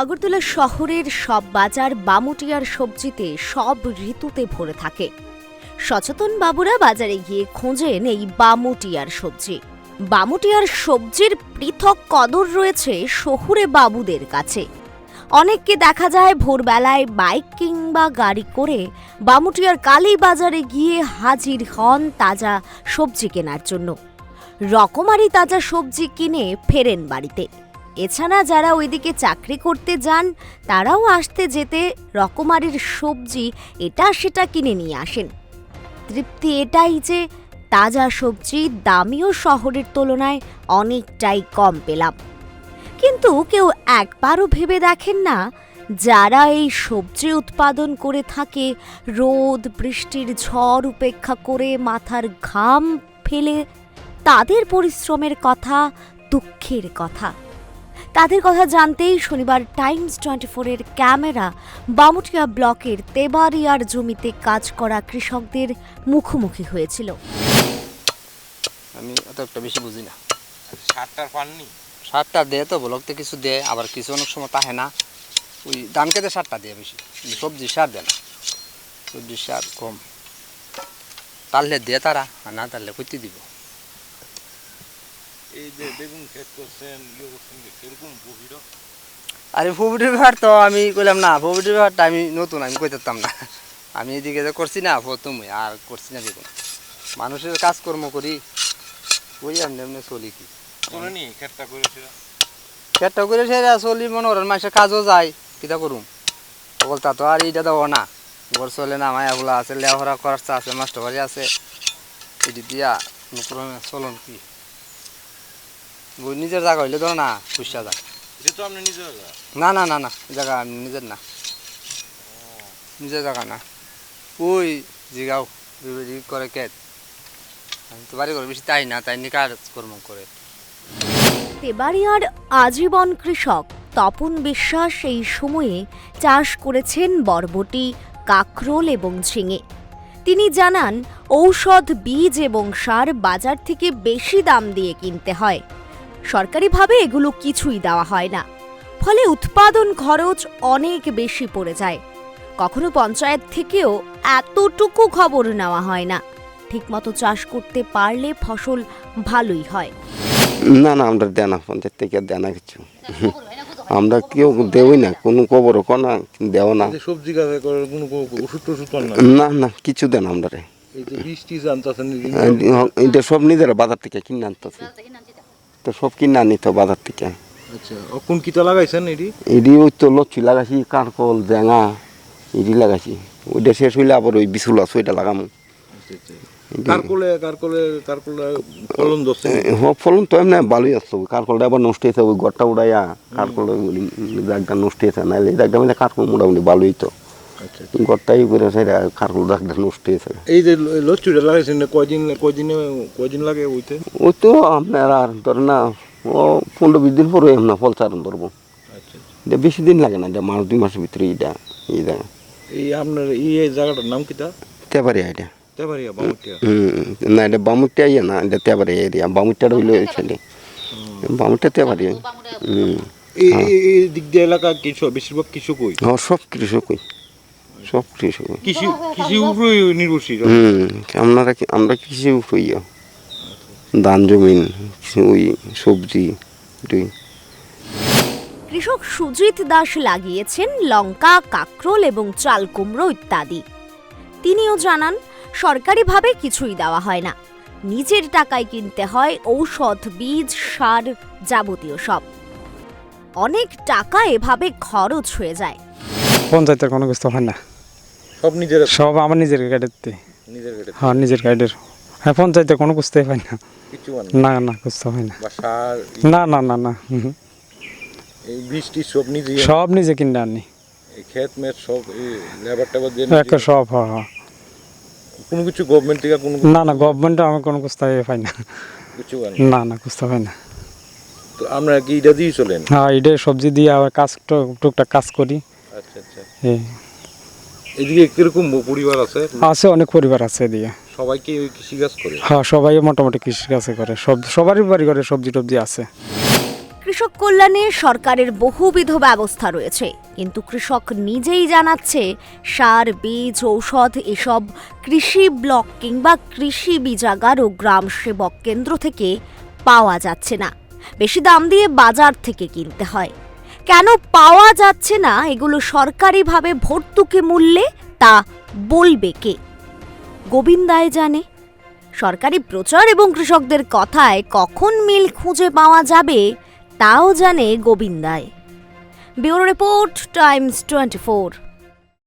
আগরতলা শহরের সব বাজার, বামুটিয়ার সবজিতে সব ঋতুতে ভরে থাকে। সচেতন বাবুরা বাজারে গিয়ে খোঁজেন এই বামুটিয়ার সবজি। বামুটিয়ার সবজির পৃথক কদর রয়েছে শহুরে বাবুদের কাছে। অনেককে দেখা যায় ভোরবেলায় বাইক কিংবা গাড়ি করে বামুটিয়ার কালী বাজারে গিয়ে হাজির হন তাজা সবজি কেনার জন্য। রকমারি তাজা সবজি কিনে ফেরেন বাড়িতে। এছাড়া যারা ওইদিকে চাকরি করতে যান, তারাও আসতে যেতে রকমারির সবজি এটা সেটা কিনে নিয়ে আসেন। তৃপ্তি এটাই যে তাজা সবজি দামিও শহরের তুলনায় অনেকটাই কম পেলাম। কিন্তু কেউ একবারও ভেবে দেখেন না, যারা এই সবজি উৎপাদন করে থাকে, রোদ, বৃষ্টির ঝড় উপেক্ষা করে মাথার ঘাম ফেলে, তাদের পরিশ্রমের কথা, দুঃখের কথা। তাদের কথা জানতেই শনিবার টাইমস টোয়েন্টি ফোরের ক্যামেরা বামুটিয়া ব্লকের তেবারিয়ার জমিতে কাজ করা কৃষকদের মুখোমুখি হয়েছিল। আমি অত একটা বেশি বুঝি না। সারটার পাননি? সারটা দেয় তো ব্লকতে কিছু দেয় আবার কিছু অনেক সময় তাহে না। ওই ধান খেতে সারটা দেয় বেশি সবজি সার দেয় না। সবজি সার কম। তাহলে দেয় তারা আর না তাহলে করতে দিব। এই যে বেগুন ক্ষেত করছেন ইয়ে করছেন কীরকম গভীর আরে ফুবুটির ব্যাপার তো আমি কইলাম না ফুবুটির ব্যাপারটা আমি নতুন আমি কইতাম না। আমি এদিকে যে করছি না প্রথমে আর করছি না বেগুন। মানুষের কাজকর্ম করি ওই এমনি এমনি চলি কি? পেটটা করে সেরা চলি মনে করেন মাসের কাজও যায় কিতা করুম? সকল তা তো আর এইটা দেবো না। ঘর চলে না মায়াগুলা আছে লেহরা খরচা আছে মাস্টার বাড়ি আছে এটি দিয়া চলন কি? নিজের জায়গা হইলে ধরো না পুষা যায় এটা তো আপনি নিজের জায়গা। না না না না জায়গা আমি নিজের না। নিজের জায়গা না। ওই জিগাও করে কে? আমি তো বাড়ি করে বেশি তাই না তাই নিয়ে কাজ কর্ম করে। তেবাড়িয়ার আজীবন কৃষক তপন বিশ্বাস এই সময়ে চাষ করেছেন বরবটি কাকরোল এবং ঝিঙে। তিনি জানান ঔষধ বীজ এবং সার বাজার থেকে বেশি দাম দিয়ে কিনতে হয়। সরকারিভাবে এগুলো কিছুই দেওয়া হয় না। ফলে উৎপাদন খরচ অনেক বেশি পড়ে যায়। কখনো পঞ্চায়েত থেকেও এতটুকু খবর নেওয়া হয় না। ঠিকমতো চাষ করতে পারলে ফসল ভালোই হয়। না না আমরা দেয় না পঞ্চায়েত থেকে দেয় না কিছু। আমরা কেউ দেওই না কোনো খবর না দেও না। সবজি গাছে কোনো কোনো ওষুধ টষুধ না? না না কিছু দেন আমরা রে। এই যে বৃষ্টি জানতেছেন এটা সব নিজেরা বাজার থেকে কিনে আনতেছে। তো সব কিনে আনি তো বাজার থেকে। আচ্ছা কোন কিতা লাগাইছেন এটি? এটি ওই তো লচ্ছি লাগাইছি কাঁকল জেঙা এটি লাগাইছি। ওইটা শেষ হইলে আবার ওই বিশুল আছে ওইটা লাগামো কারকলে কারকলে কারকলে ফলন ধরছে হ ফলন তো এমনি ভালোই ওই কারকলটা আবার নষ্ট হয়েছে ওই গড়টা উড়াইয়া কারকল দাগটা নষ্ট হয়েছে নাহলে দাগটা মানে কারকল মোটামুটি ভালোই তো। আচ্ছা গড়টাই করে সেটা কারকল দাগটা নষ্ট হয়েছে। এই যে লচ্ছুটা লাগাইছেন না কয়দিন কয়দিনে কয়দিন লাগে ওইতে? ওই তো আপনার আর ধরেন না ও পনেরো বিশ দিন পরে না ফল চারণ ধরবো। আচ্ছা এটা বেশি দিন লাগে না এটা মাস দুই মাসের ভিতরে এইটা এই জায়গা এই আপনার এই জায়গাটার নাম কিতা তেবারি এটা। তেবারিয়া বামুটিয়া। না এটা বামুরটা ইয়ে না এটা তেবারি এরিয়া বামুরটাটা হইল ছেলে বামুরটা তেবারি হুম এই দিক দিয়ে এলাকা কিছু বেশিরভাগ কিছু কই ও সব কৃষকই। সব কৃষকই কৃষি কৃষি উপরে নির্ভরশীল হুম আমরা কি- আমরা কৃষি হইয়া ধান জমিন ওই সবজি দুই কৃষক সুজিত দাস লাগিয়েছেন লঙ্কা কাকরোল এবং চাল কুমড়ো ইত্যাদি। তিনিও জানান সরকারিভাবে কিছুই দেওয়া হয় না। নিজের টাকায় কিনতে হয় ঔষধ বীজ সার যাবতীয় সব। অনেক টাকা এভাবে খরচ হয়ে যায়। পঞ্চায়েতের কোনো কিছু হয় না। সব নিজের সব আমার নিজের গাড়িতে নিজের কেটে হ্যাঁ নিজের গাড়ির হ্যাঁ পঞ্চায়েতে কোনো বুঝতে হয় না। কিছু না? না বুঝতে হয় না। না না না না। এই বৃষ্টি সব নিজে সব নিজে কিনে আনি। এই ক্ষেত মেত সব লেবার টেবার দিয়ে একটা সব হ্যাঁ হ্যাঁ। কোনো কিছু গভর্নমেন্ট থেকে কোনো না না গভর্নমেন্টে আমি কোনো কুস্তা পাই না। কিছু না? না কুস্তা পাই না। তো আমরা কি এটা দিয়ে চলেন? হ্যাঁ এটা সবজি দিয়ে আবার কাজ টুক- টুকটাক কাজ করি। আচ্ছা আচ্ছা। এই। এদিকে কীরকম পরিবার আছে? আছে অনেক পরিবার আছে দিয়ে সবাইকে ওই কৃষিকাজ করে? হ্যাঁ সবাই মোটামুটি কৃষি কাছে করে। সব সবারই বাড়ি করে সবজি টবজি আছে। কৃষক কল্যাণে সরকারের বহুবিধ ব্যবস্থা রয়েছে কিন্তু কৃষক নিজেই জানাচ্ছে সার বীজ ঔষধ এসব কৃষি ব্লক কিংবা কৃষি বীজাগার ও গ্রাম সেবক কেন্দ্র থেকে পাওয়া যাচ্ছে না। বেশি দাম দিয়ে বাজার থেকে কিনতে হয়। কেন পাওয়া যাচ্ছে না এগুলো সরকারিভাবে ভর্তুকি মূল্যে তা বলবে কে? গোবিন্দায় জানে। সরকারি প্রচার এবং কৃষকদের কথায় কখন মিল খুঁজে পাওয়া যাবে তাও জানে গোবিন্দায় bureau report, times twenty four.